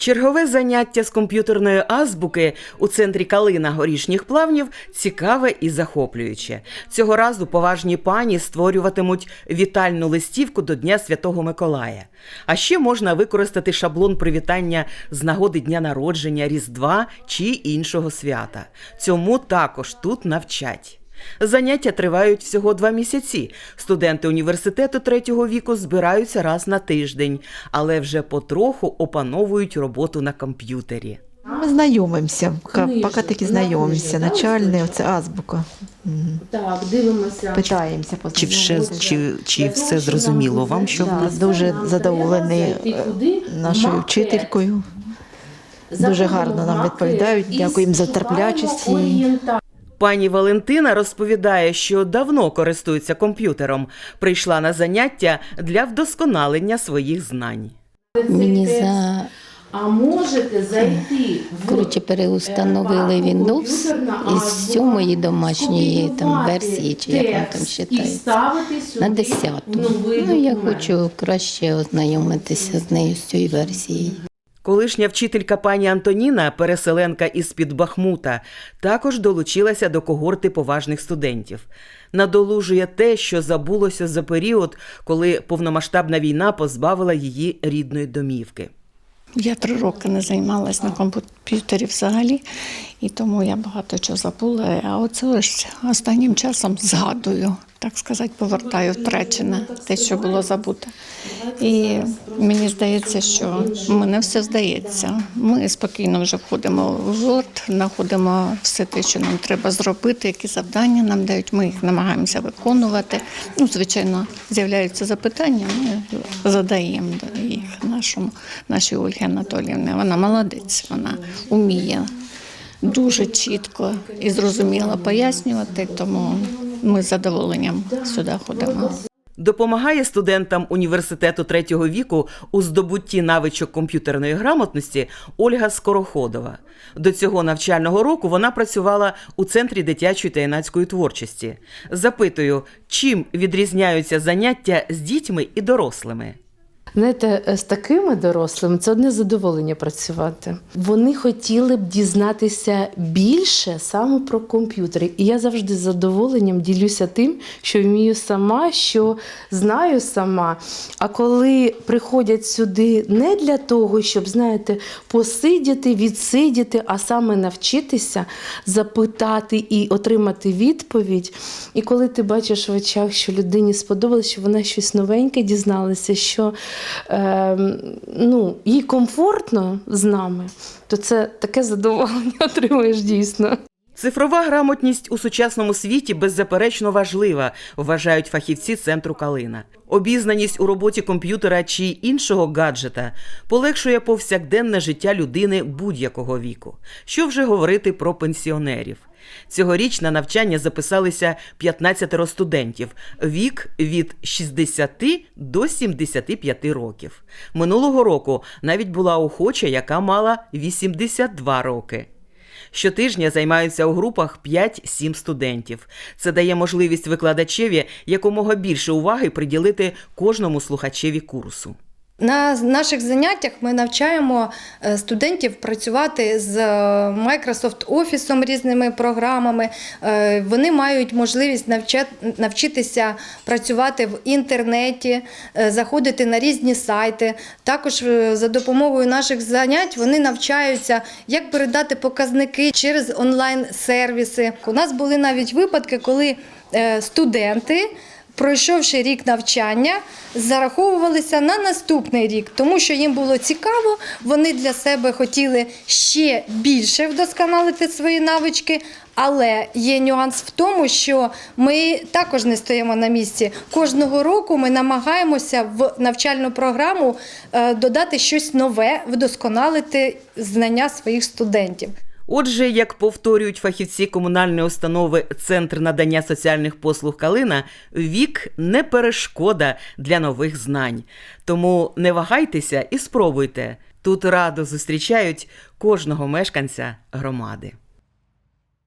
Чергове заняття з комп'ютерної азбуки у центрі Калина горішніх плавнів цікаве і захоплююче. Цього разу поважні пані створюватимуть вітальну листівку до Дня Святого Миколая. А ще можна використати шаблон привітання з нагоди дня народження, Різдва чи іншого свята. Цьому також тут навчать. Заняття тривають всього два місяці. Студенти університету третього віку збираються раз на тиждень, але вже потроху опановують роботу на комп'ютері. Ми знайомимося, поки, поки таки знайомимося. Начальне, це азбука. Так, дивимося. Питаємося Чи, познайомитися. чи, чи все зрозуміло вам, що Да, дуже задоволений е, нашою вчителькою. Дуже гарно нам відповідають. і Дякуємо за терплячість. Пані Валентина розповідає, що давно користується комп'ютером. Прийшла на заняття для вдосконалення своїх знань. Мені за А можете зайти в коротше переустановили е, Windows комп'ютерна із сьомої домашньої там версії, чи як воно там вважається, на десяту. Ну я хочу краще ознайомитися з нею з цією версією. Колишня вчителька пані Антоніна, переселенка із під Бахмута, також долучилася до когорти поважних студентів. Надолужує те, що забулося за період, коли повномасштабна війна позбавила її рідної домівки. Я три роки не займалась на комп'ютері взагалі, і тому я багато чого забула. А оце ось останнім часом згадую, так сказати, повертаю втрачене те, що було забуте. І мені здається, що мене все здається. Ми спокійно вже входимо в Word, знаходимо все те, що нам треба зробити, які завдання нам дають. Ми їх намагаємося виконувати. Ну, звичайно, з'являються запитання, ми задаємо їх нашому, нашій Ольгі Анатоліївні. Вона молодець, вона вміє дуже чітко і зрозуміло пояснювати, тому ми з задоволенням сюди ходимо. Допомагає студентам університету третього віку у здобутті навичок комп'ютерної грамотності Ольга Скороходова. До цього навчального року вона працювала у центрі дитячої та юнацької творчості. Запитую, чим відрізняються заняття з дітьми і дорослими. Знаєте, е, з такими дорослими це одне задоволення працювати. Вони хотіли б дізнатися більше саме про комп'ютери. І я завжди з задоволенням ділюся тим, що вмію сама, що знаю сама. А коли приходять сюди не для того, щоб, знаєте, посидіти, відсидіти, а саме навчитися, запитати і отримати відповідь. І коли ти бачиш в очах, що людині сподобалось, що вона щось новеньке дізналася, що е, ну, їй комфортно з нами, то це таке задоволення отримуєш дійсно. Цифрова грамотність у сучасному світі беззаперечно важлива, вважають фахівці центру Калина. Обізнаність у роботі комп'ютера чи іншого гаджета полегшує повсякденне життя людини будь-якого віку. Що вже говорити про пенсіонерів? Цьогоріч на навчання записалися 15 студентів, вік від 60 до 75 років. Минулого року навіть була охоча, яка мала 82 роки. Щотижня займаються у групах 5-7 студентів. Це дає можливість викладачеві якомога більше уваги приділити кожному слухачеві курсу. На наших заняттях ми навчаємо е, студентів працювати з е, Microsoft Office різними програмами. Е, Вони мають можливість навчитися працювати в інтернеті, заходити на різні сайти. Також за допомогою наших занять вони навчаються, як передати показники через онлайн-сервіси. У нас були навіть випадки, коли студенти пройшовши рік навчання, зараховувалися на наступний рік, тому що їм було цікаво, вони для себе хотіли ще більше вдосконалити свої навички. Але є нюанс в тому, що ми також не стоїмо на місці. Кожного року ми намагаємося в навчальну програму е, додати щось нове, вдосконалити знання своїх студентів. Отже, як повторюють фахівці комунальної установи Центр надання соціальних послуг Калина, вік не перешкода для нових знань. Тому не вагайтеся і спробуйте. Тут радо зустрічають кожного мешканця громади.